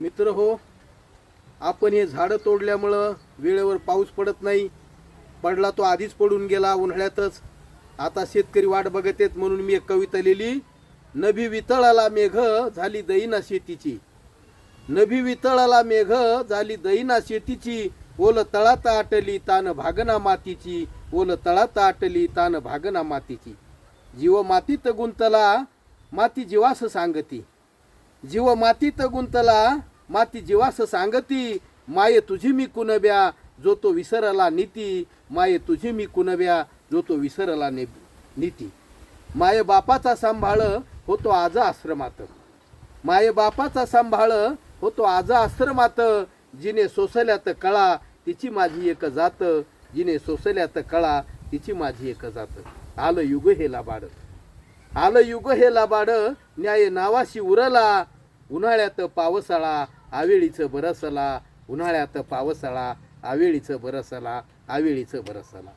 मित्र हो आपण हे झाडं तोडल्यामुळं वेळेवर पाऊस पडत नाही. पडला तो आधीच पडून गेला उन्हाळ्यातच. आता शेतकरी वाट बघत आहेत म्हणून मी एक कविता लिहिली. नभी वितळाला मेघ झाली दईना शेतीची. नभी वितळाला मेघ झाली दईना शेतीची. ओल तळात आटली तान भागना मातीची. ओल तळात आटली तान भागना मातीची. जीव मातीत गुंतला माती जीवास सांगती. जीव मातीत गुंतला माती जीवास सांगती माये तुझी मी कुणब्या जो तो विसरला नीती माये तुझी मी कुणब्या जो तो विसरला ने नीती. माये बापाचा सांभाळ होतो आज आश्रमात. माये बापाचा सांभाळ होतो आज आश्रमात. जिने सोसल्यात कळा तिची माझी एक जात. जिने सोसल्यात कळा तिची माझी एक जात. आलं युग हे लाबाड आलं युग हे लाबाड न्याय नावाशी उरला. उन्हाळ्यात पावसाळा आवेळीचं बरसला. उन्हाळ्यात पावसाळा आवेळीचं बरसला आवेळीचं बरसला.